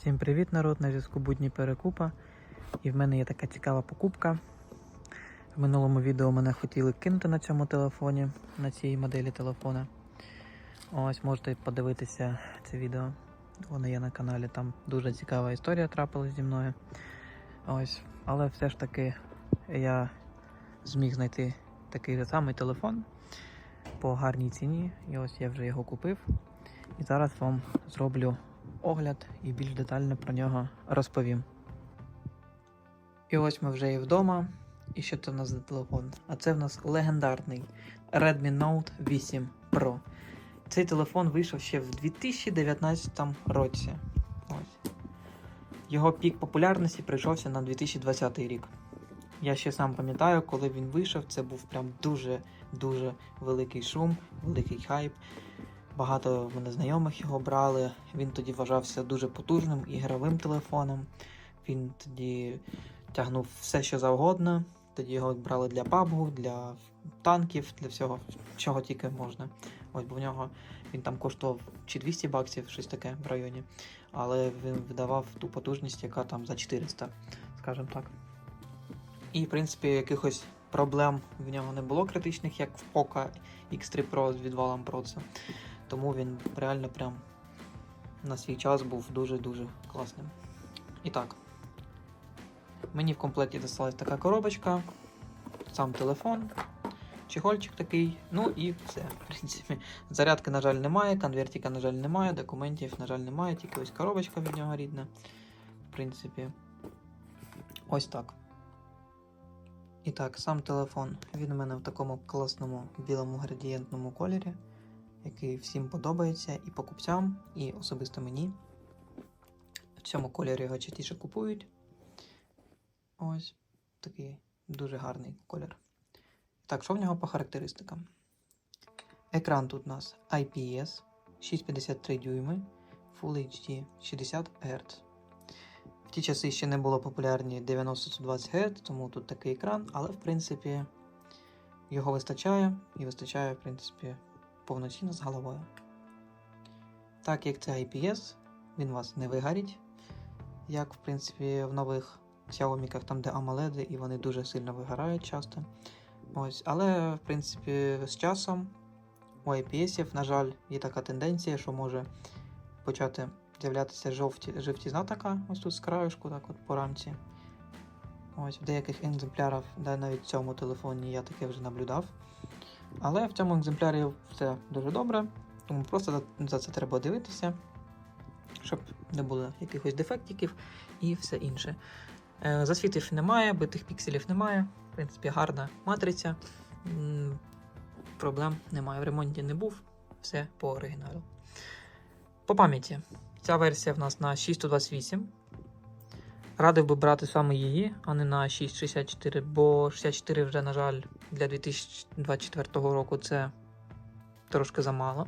Всім привіт, народ! На зв'язку будні перекупа. І в мене є така цікава покупка. В минулому відео мене хотіли кинути на цьому телефоні, на цій моделі телефона. Ось можете подивитися це відео. Воно є на каналі. Там дуже цікава історія трапилась зі мною. Ось, але все ж таки я зміг знайти такий же самий телефон по гарній ціні. І ось я вже його купив. І зараз вам зроблю огляд і більш детально про нього розповім. І ось ми вже є вдома. І що це в нас за телефон? А це в нас легендарний Redmi Note 8 Pro. Цей телефон вийшов ще в 2019 році. Ось. Його пік популярності прийшовся на 2020 рік. Я ще сам пам'ятаю, коли він вийшов, це був прям дуже-дуже великий шум, великий хайп. Багато в мене знайомих його брали. Він тоді вважався дуже потужним ігровим телефоном. Він тоді тягнув все, що завгодно. Тоді його брали для PUBG, для танків, для всього, чого тільки можна. Ось бо в нього він там коштував чи 200 баксів, щось таке в районі. Але він видавав ту потужність, яка там за 400, скажімо так. І, в принципі, якихось проблем в нього не було критичних, як в Poco X3 Pro з відвалом проца. Тому він реально прям на свій час був дуже-дуже класним. І так, мені в комплекті досталась така коробочка, сам телефон, чехольчик такий, ну і все. В принципі, зарядки, на жаль, немає, конвертика, на жаль, немає, документів, на жаль, немає, тільки ось коробочка від нього рідна. В принципі, ось так. І так, сам телефон. Він у мене в такому класному білому градієнтному кольорі який всім подобається і покупцям, і особисто мені. В цьому кольорі його частіше купують. Ось такий дуже гарний колір. Так, що в нього по характеристикам? Екран тут у нас IPS 653 дюйми, Full HD 60 Гц. В ті часи ще не було популярні 90-120 Гц, тому тут такий екран, але в принципі його вистачає і вистачає, в принципі, повноцінно з головою. Так як це IPS, він вас не вигорить, як в принципі в нових Xiaomi, там де AMOLED, і вони дуже сильно вигорають часто. Ось, Але, в принципі, з часом у IPS, на жаль, є така тенденція, що може почати з'являтися жовті, жовтізна така, ось тут з краюшку, так от по рамці. Ось в деяких екземплярах, навіть в цьому телефоні я таке вже наблюдав. Але в цьому екземплярі все дуже добре, тому просто за це треба дивитися, щоб не було якихось дефектиків і все інше. Е, Засвітів немає, битих пікселів немає. В принципі, гарна матриця. Проблем немає. В ремонті не був, все по оригіналу. По пам'яті. Ця версія в нас на 628. Радив би брати саме її, а не на 664, бо 64 вже, на жаль, для 2024 року це трошки замало.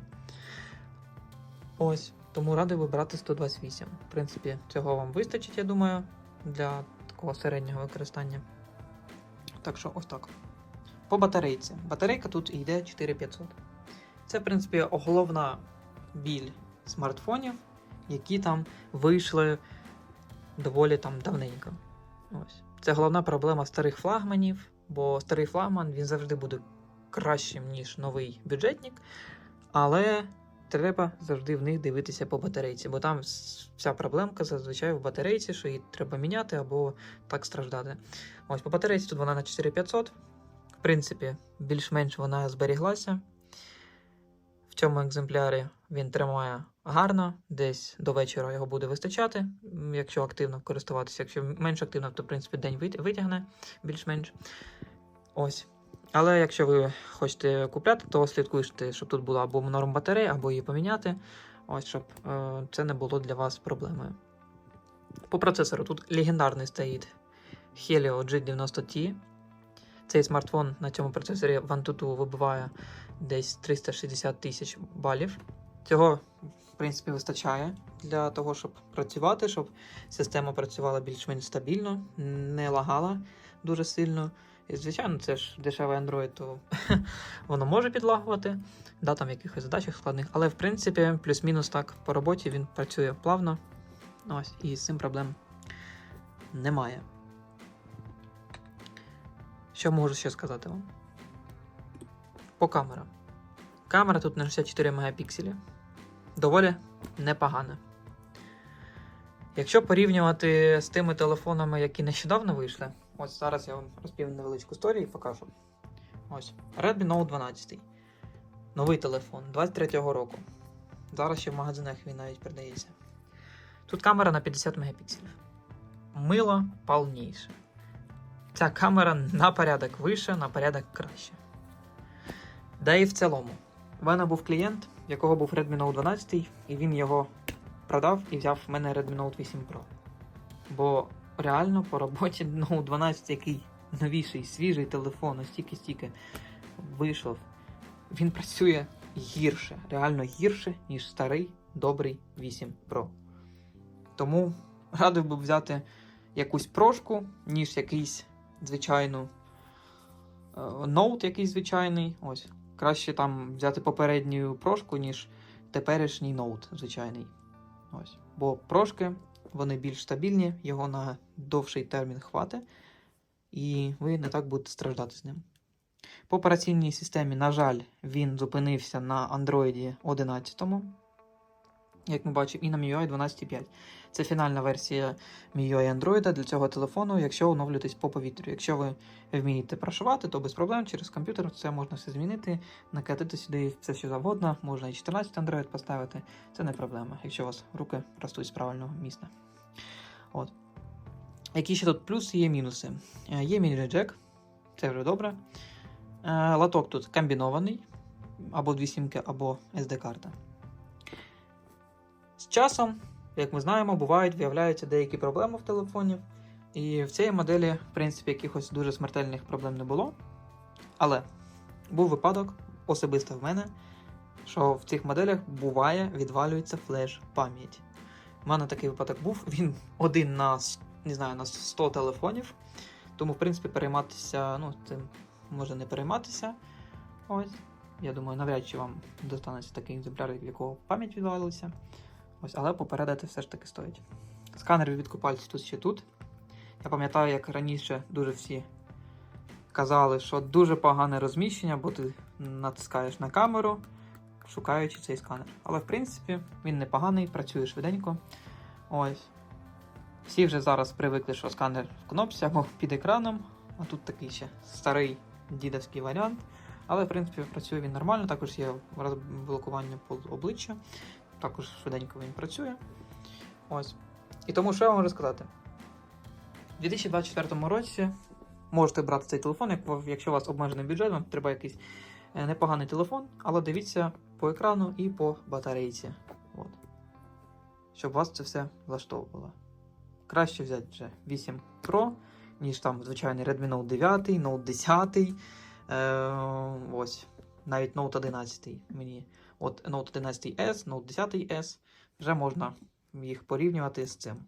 Ось, тому радив би брати 128. В принципі, цього вам вистачить, я думаю, для такого середнього використання. Так що, ось так. По батарейці. Батарейка тут йде 4500. Це, в принципі, головна біль смартфонів, які там вийшли доволі там давненько. Ось. Це головна проблема старих флагманів, бо старий флагман він завжди буде кращим, ніж новий бюджетник. Але треба завжди в них дивитися по батарейці, бо там вся проблемка зазвичай в батарейці, що її треба міняти або так страждати. Ось по батарейці тут вона на 4500. В принципі, більш-менш вона зберіглася. Цьому екземплярі він тримає гарно, десь до вечора його буде вистачати, якщо активно користуватися. Якщо менш активно, то в принципі день витягне більш-менш. Ось. Але якщо ви хочете купляти, то слідкуйте, щоб тут була або норм батареї, або її поміняти. Ось, щоб е, це не було для вас проблемою. По процесору тут легендарний стоїть Helio G90T. Цей смартфон на цьому процесорі Antutu вибиває десь 360 тисяч балів. Цього, в принципі, вистачає для того, щоб працювати, щоб система працювала більш-менш стабільно, не лагала дуже сильно. І, звичайно, це ж дешевий Android, то воно може підлагувати, да, там якихось задачах складних, але в принципі, плюс-мінус так по роботі він працює плавно Ось, і з цим проблем немає. Що можу ще сказати вам? По камерам. Камера тут на 64 мегапікселі. Доволі непогана. Якщо порівнювати з тими телефонами, які нещодавно вийшли, ось зараз я вам розповім невеличку історію і покажу. Ось Redmi Note 12. Новий телефон 23-го року. Зараз ще в магазинах він навіть продається. Тут камера на 50 мегапікселів. Мило повніше. Ця камера на порядок вище, на порядок краще. Да і в цілому. У мене був клієнт, в якого був Redmi Note 12, і він його продав і взяв в мене Redmi Note 8 Pro. Бо реально по роботі Note 12, який новіший, свіжий телефон, настільки стільки вийшов, він працює гірше, реально гірше, ніж старий добрий 8 Pro. Тому радив би взяти якусь прошку, ніж якийсь звичайну е, ноут якийсь звичайний. Ось. Краще там взяти попередню прошку, ніж теперішній ноут звичайний. Ось. Бо прошки вони більш стабільні, його на довший термін хватить, і ви не так будете страждати з ним. По операційній системі, на жаль, він зупинився на Android 11, як ми бачимо, і на MIUI 12.5. Це фінальна версія MIUI Android для цього телефону, якщо оновлюєтесь по повітрю. Якщо ви вмієте прошивати, то без проблем через комп'ютер це можна все змінити, накатити сюди все що завгодно, можна і 14 Android поставити, це не проблема, якщо у вас руки ростуть з правильного місця. От. Які ще тут плюси є мінуси? Е, Є міні-джек, це вже добре. Е, Латок тут комбінований, або дві сімки, або SD-карта. З часом, як ми знаємо, бувають, виявляються деякі проблеми в телефоні. І в цій моделі, в принципі, якихось дуже смертельних проблем не було. Але був випадок, особисто в мене, що в цих моделях буває, відвалюється флеш-пам'ять. У мене такий випадок був, він один на, не знаю, на 100 телефонів. Тому, в принципі, перейматися, ну, цим може не перейматися. Ось. Я думаю, навряд чи вам достанеться такий екземпляр, в якого пам'ять відвалилася. Ось, але попередити все ж таки стоїть. Сканер відбитку пальців тут ще тут. Я пам'ятаю, як раніше дуже всі казали, що дуже погане розміщення, бо ти натискаєш на камеру, шукаючи цей сканер. Але в принципі він непоганий, працює швиденько. Ось. Всі вже зараз привикли, що сканер в кнопці або під екраном, а тут такий ще старий дідовський варіант. Але, в принципі, працює він нормально, також є розблокування по обличчя, також швиденько він працює. Ось. І тому що я вам можу сказати? У 2024 році можете брати цей телефон, якщо у вас обмежений бюджет, вам треба якийсь е, непоганий телефон, але дивіться по екрану і по батарейці. От. Щоб вас це все влаштовувало. Краще взяти вже 8 Pro, ніж там звичайний Redmi Note 9, Note 10. Е, ось. Навіть Note 11 мені. От Note 11S, Note 10S. Вже можна їх порівнювати з цим.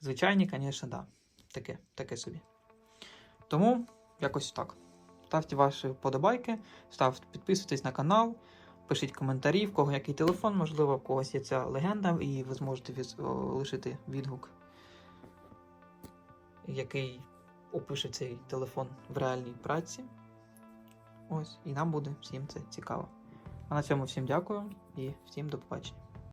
Звичайні, звісно, да. Таке, таке собі. Тому якось так. Ставте ваші вподобайки, ставте, підписуйтесь на канал, пишіть коментарі, в кого який телефон, можливо, в когось є ця легенда, і ви зможете віз- лишити відгук, який опише цей телефон в реальній праці. Ось, і нам буде всім це цікаво. А на цьому всім дякую і всім до побачення.